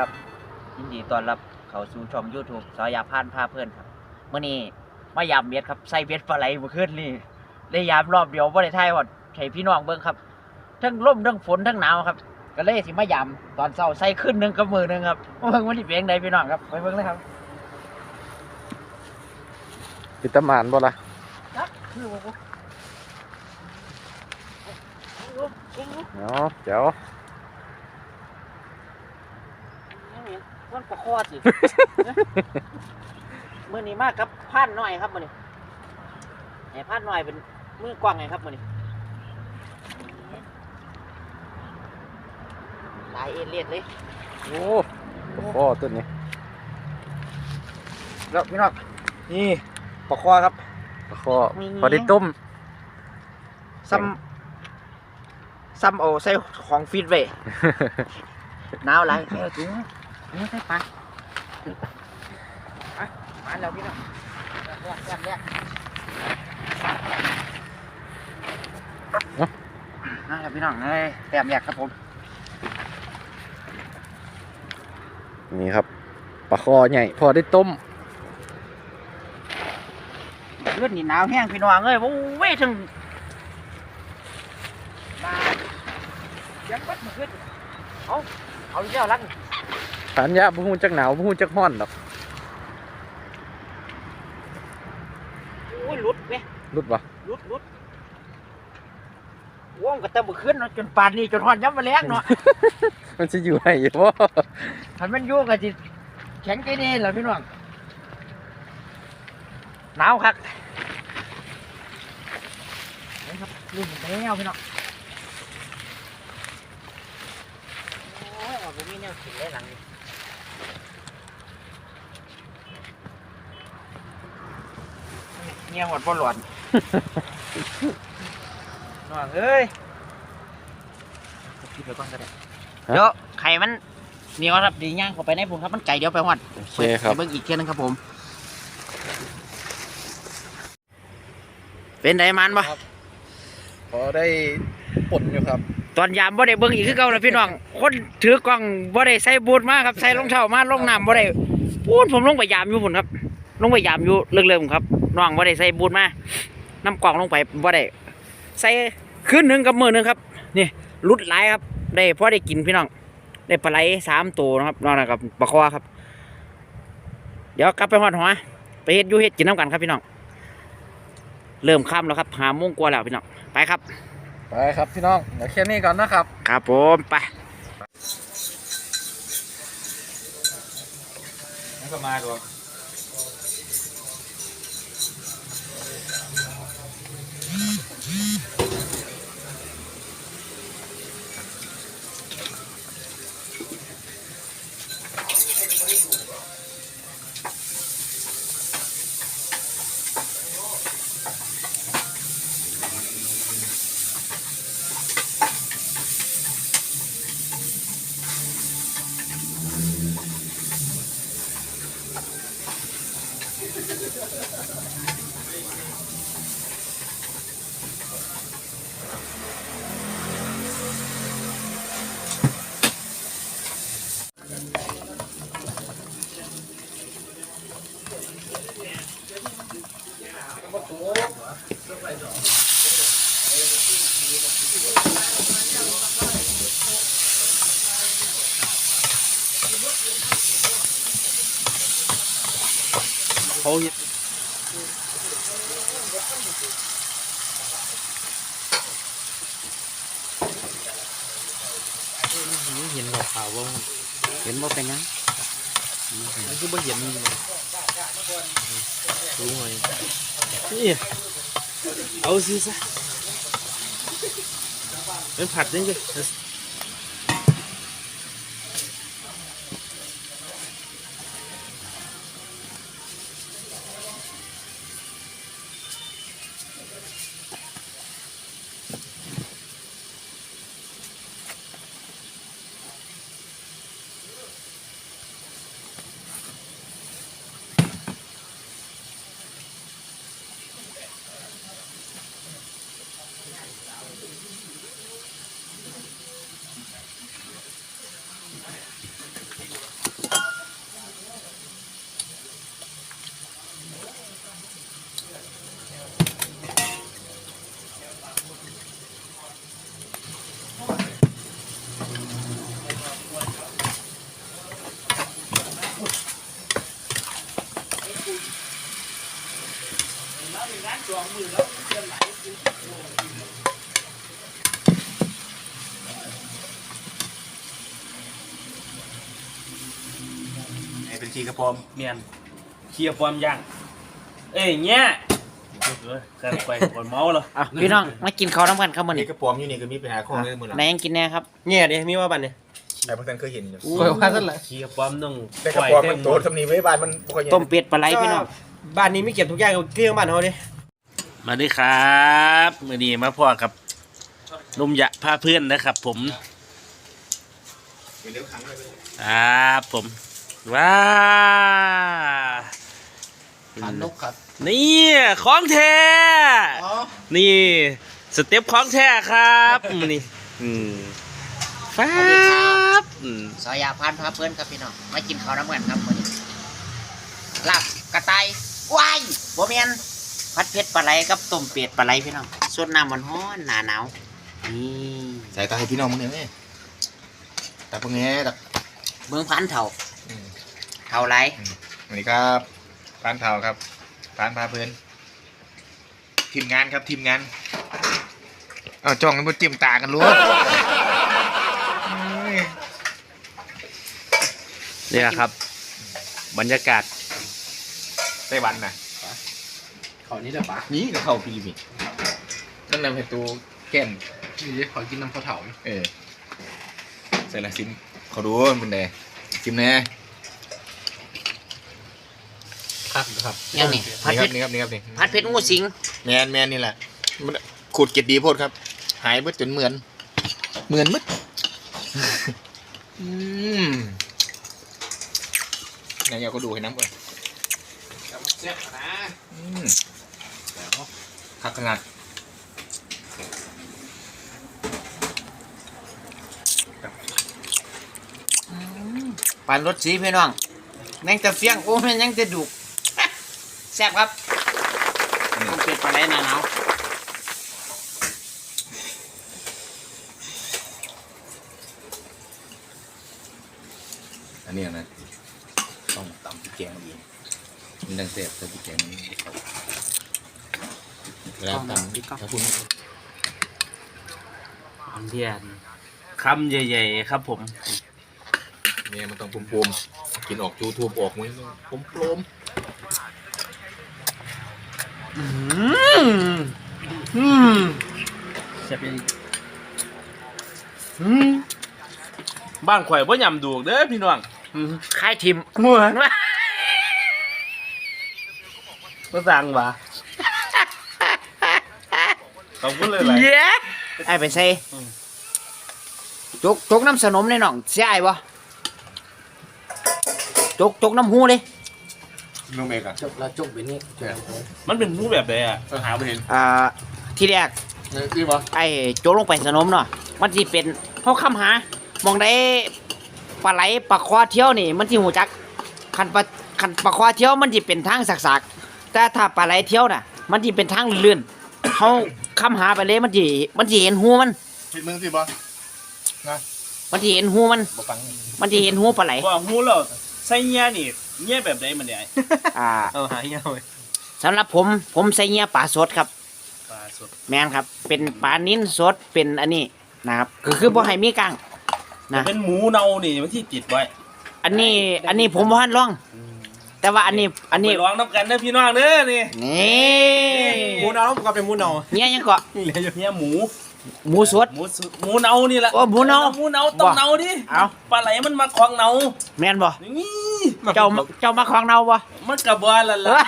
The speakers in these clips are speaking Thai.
ซูมเข้าไปครับยินดีต้อนรับเข้าสู่ช่อง YouTube สอยาพานพาเพื่อนครับเมื่อนี้มายามเบ็ดครับใส่เบ็ดปลาไหลเมื่อคืนนี่ได้ยามรอบเดียวบ่ได้ทายว่าให้พี่น้องเบิ่งครับ ทั้งลมทั้งฝนทั้งหนาวครับ ก็เลยสิมายามตอนเช้าใส่ขึ้นหนึงกับมือหนึงครับเบิ่งว่าสิเป็นจังไดพี่น้องครับไปเบิ่งเลยครับปิดตำหมานบ่ล่ะครับคือว่าบ่ เนาะเจ๋ว มัน ประคอสิ มื้อนี้มากับพานน้อยครับมื้อนี้ให้พานน้อยเป็นมือกว้างไงครับมื้อนี้หลายเอเลียดเลยโอ้โอ้ตัวนี้แล้วพี่น้องนี่ปลาคอครับปลาคอพอได้ต้มซ้ำซ้ำเอาใส่ของฟีดไว้หนาวหลายแค่ถุง นี่ใส่ปลาอะมาแล้วพี่น้องแรกแรกแรกมาแล้วพี่น้องเอ้ยแต้มแรกครับผม นี่ครับปลาคอใหญ่พอได้ต้มเลือดนี่หนาวแห้งพี่น้องเอ้ยโอ้ยถึงมาเสียังวัดมาขึ้นเอาเอาอีกแล้ว ลังฐานยาบ่ฮู้จักหนาวบ่ฮู้จักร้อนดอกโอ้ยหลุดเว้ยรุดบ่หลุดหลุดว่องกับตะบุขึ้นเนาะจนป่านนี้จนหอนย้ำมาแล้งเนาะ มันสิอยู่ให้อยู่บ่คันมันอยู่กับจิแข็งใจเด่นเหรอพี่น้องหนาวคักนี่ครับรุ่นแล้วพี่น้องโอ้ย เอาผมมีแนวขิงได้หลังนี้เงี้ยหวดบ่หลวนน้องเอ้ยคิดไปก่อนก็ได้เดี๋ยวไข่มันเหนียวครับดีย่างเข้าไปในผมครับมันไก่เดี๋ยวไปหอดโอเคครับไปเบิ่งอีกเทียหนึงครับผม เป็นไดมันปะ พอได้ป่นอยู่ครับ ตอนยามบ่ได้เบิ่งอีกคือเก่านะพี่น้อง คนถือกล้องบ่ได้ใส่บูทมาครับใส่รองเท้ามาลงน้ำบ่ได้พูดผมลงไปยามอยู่พุ่นครับ ลงไปยามอยู่เริ่มๆครับน้องบ่ได้ใส่บูทมาน้ำกล่องลงไปบ่ได้ใส่คืนหนึ่งกับมือหนึ่งครับนี่รุดหลายครับ ได้พอได้กินพี่น้อง ได้ปลาไหลสามตัวนะครับนอกจากปลาคอครับ เดี๋ยวกลับไปหอดหัวไปเฮ็ดยูเฮ็ดกินน้ำกันครับพี่น้อง เริ่มค่ำแล้วครับหาโมงกว่าแล้วพี่น้องไปครับ ไปครับพี่น้องเดี๋ยวแค่นี้ก่อนนะครับ ครับผมไปนี่ก็มาดูเขาเห็นเห็นเราขาวว่าเห็นว่าเป็นยังมันคือบ่เห็นนี่เล ยรู้ไหมนี่เอาสิซะเป็นผัดนี่จ้ะเป็นขี้กระปอมเมียนขี้กระปอมย่าง เอ้ยเงี้ยเออกันไปก่อนเมาแล้วอะพี่น้องมากินข้าวน้ำกันครับมื้อนี่นี้กระปอมอยู่นี่ก็มีปัญหาข้อเลยมือหลังไหนยังกินแน่ครับเงี้ยดิมีว่าบันเนี่ยแต่พวกท่านเคยเห็นอยู่คอยว่าสั่นเละขี้กระปอมต้องแต่กระปลอมมันโตทำนี้ไว้บ้านมันบ่ค่อยใหญ่ต้มเป็ดปลาไหลพี่น้องบ้านนี้ไม่เก็บทุกอย่างเกลี้ยงบ้านเขาดิมาดิครับมือนี้มาพ่อกับนุ่มยะพาเพื่อนนะครับ ผมครับผม ว้าทานนกครับ นี่ของแท้อ๋อนี่สเต็ปของแท้ครับมื้อนี่อืมฟ้าบอืมสอยาพานพาเพื่อนครับพี่น้องมากินข้าวน้ำกันครับมื้อนี้ลาบกระต่ายว้ายบ่แม่นผัดเผ็ดปลาไหลกับต้มเป็ดปลาไหลพี่น้องสดน้ำมันร้อนหนาหนาวนี่สายตาให้พี่น้องมึงเนี่ยแม่แต่พวกนี้แต่เมืองพันเถ่าอืม เท่าไรสวัสดีครับพานเทาครับพานพาเพื่อนทีมงานครับทีมงานเอาจ้องกันบนจิ้มตากันรู้นี่แหละครับ บรรยากาศไต้หวันน่ะเขานี่เด้อปะนี่ก็เข้าฟิลิปปินส์นั่นนำให้ตัวแก้มนี่เด้อขอกินน้ำข้าวเถาเออใส่ละซิมเขาดูมันเป็นไงซิมแน่ ครับครับยังนี่ผัดนี่คเผ็รับดนี่ครับนี่ครับนี่ผัดเผ็ดงูสิงแมนแมนนี่แหละมันขูดเกล็ดดีโพดครับ หายเบิดจนเหมือน เหมือนมึดอืมไหนอยากก็ดูให้น้ำก่อนเจ็บนะอืมคักขนาดปานรสสีพี่น้องแม่งจะเฟี้ยงโอ้แม่งยังจะดุแซ่บครับต้มเป็ดปลาไหลหนาหนาวอันนี้นะต้องตำพริกแกงเองมันดังเสียบแต่พริกแกงมันไม่เข้าเวลาตำถ้าพูดอันเทียนคำใหญ่ๆครับผมเนี่ยมันต้องปมๆกินออกจูทูบออกมันปมป ลมจะเป็นบ้านข่อยบ่ยำดูกเด้อพี่น้องคายทิมมัวก็สั่งวะขอบคุณเลยหลาย เย้ไอ้ไปใส่อืม จกจกน้ำสนมในน้องเสียไอ้บ่จกจกน้ำหูเลย ๆนุ่มเอกอะจบแล้วจบไปนี่เจอมันเป็นผู้แบบใดอะเออหาไปเห็นอ่าที่แรกเออคือปะไอ้โจกลงไปสนมเนาะมันสิเป็นเขาคำหามองได้ปลาไหลปลาควาเที่ยวนี่ มันสิหูจักคันปลาคันปลาควาเที่ยวมันสิเป็นทางสักๆแต่ถ้าปลาไหลเที่ยวน่ะ มันสิเป็นทางลื่นเขาคำหาไปเลยมันสิมันสิเห็นหูมันเห็นมึงสิปะมันสิเห็นหูมัน บ่ฟังมันสิเห็นหูปลาไหล ว่าหูเราใส่เงี้ยนี่ เงี้ยแบบใดมันเนี่ยอ่าเอาหาเงี้ยไว้สำหรับผมผมใส่เงี้ยปลาสดครับ ปลาสดแมนครับ เป็นปลานิ้นสดเป็นอันนี้นะครับก็คือบ่ให้มีกลาง นะ เป็นหมูเนานี่มันที่ติดไว้อันนี้อันนี้ผมบ่ทันลอง แต่ว่าอันนี้อันนี้ไปลองน้ำกันเด้อพี่น้องเด้อนี่นี่หมูเนาประกอบเป็นหมูเนาเนี่ยยังก็เนี่ยหมู หมูสด หมูสุหมูเนานี่แหละโอ้หมูเนาหมูเนาต้องบ่เนาดิเอา ปลาไหลมันมาคลองเนาแม่นบ่นี่เจ้าเจ้ามาของเราบ่ มันกระบอนละล่ะ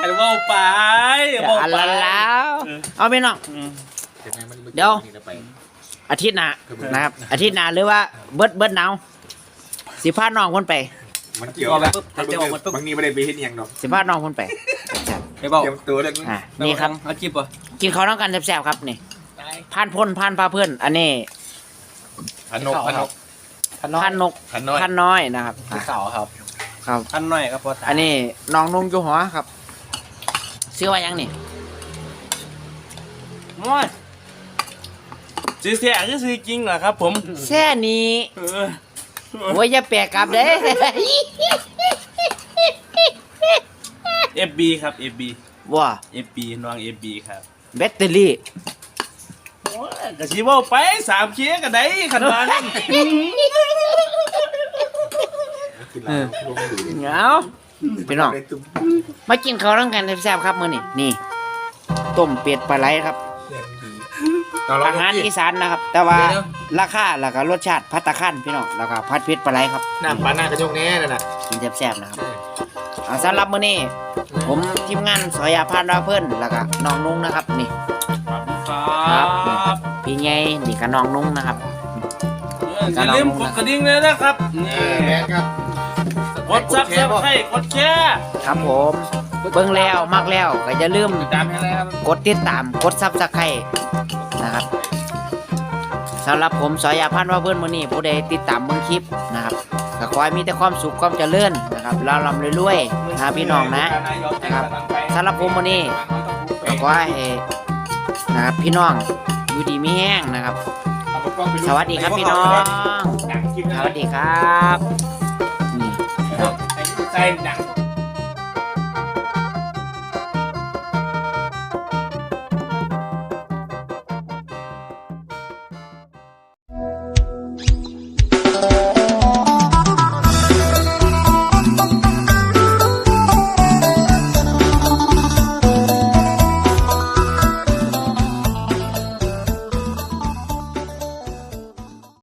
ไอ้ว่าไปอย่าอันละแล้วเอาไปน้องอืมเดี๋ยวอาทิตย์หน้านะครับ อาทิตย์หน้าหรือว่าเบิดเบิดหนาวสิพาน้องคนไป มันเกี่ยวอะไรบางทีไม่ได้ไปเห็นยังดอกสิพาน้องคนไป ไอ้บอกเตรียมตัวเลยอะนี่ครับ เอาคลิปป่ะกินข้าวน้ำกันแซ่บๆครับนี่พานพ่นพานพาเพื่อนอันนี้พันนกพันนกพันน้อยพานนกพันน้อยพานน้อยนะครับที่เสาครับ ครับอันหน่อยครับพอตาอันนี้น้องนุ่งอยู่หัวครับซื้อว่ายังนี่มอดซื้อเสียคือซื้อจริงเหรอครับ ผมแซ่นี้เออ โอ้ยอย่าแปลกกลับเด้ เอฟบีครับเอฟบีว่าเอฟบีน้องเอฟบีครับ แบตเตอรี่โอ้ยกะสิเว่าไปสามเคียกันได้ขันมานั่นเออเงาพี่น้องมากินข้าวร่างกันแซ่บๆครับมื้อนี้นี่ต้มเป็ดปลาไหลครับ อาหารอีสานนะครับ แต่ว่าราคาแล้วก็รสชาติพัตตาคันพี่น้องแล้วก็ผัดเผ็ดปลาไหลครับน้ำปลาหน้ากระจกแน่น่ะนะกินแซ่บๆนะครับเอาสำหรับมื้อนี้ ผมทีมงานสอยาพานดาวเพิ่นแล้วก็น้องนุ้งนะครับนี่ ครับนี่พี่ใหญ่นี่ก็น้องนุ้งนะครับ อย่าลืมกดกระดิ่งเลยนะครับเออแม่ครับกดซับสไครต์กดแชร์ครับผมเบิ่งแล้วมักแล้วก็อย่าลืมตามให้เลยครับกดติดตามกดซับสไครต์นะครับสำหรับผมสอยาพันว่าเพื่อนมื้อนี้ผู้ใดติดตามเบิ่งคลิปนะครับก็ขอให้มีแต่ความสุขความเจริญนะครับเราลำรวยๆ นะพี่น้องนะนะครับสำหรับผมมื้อนี้ก็ขอให้นะครับพี่น้องอยู่ดีมีแห้งนะครับ สวัสดีครับพี่น้องสวัสดีครับนี่ใจดัง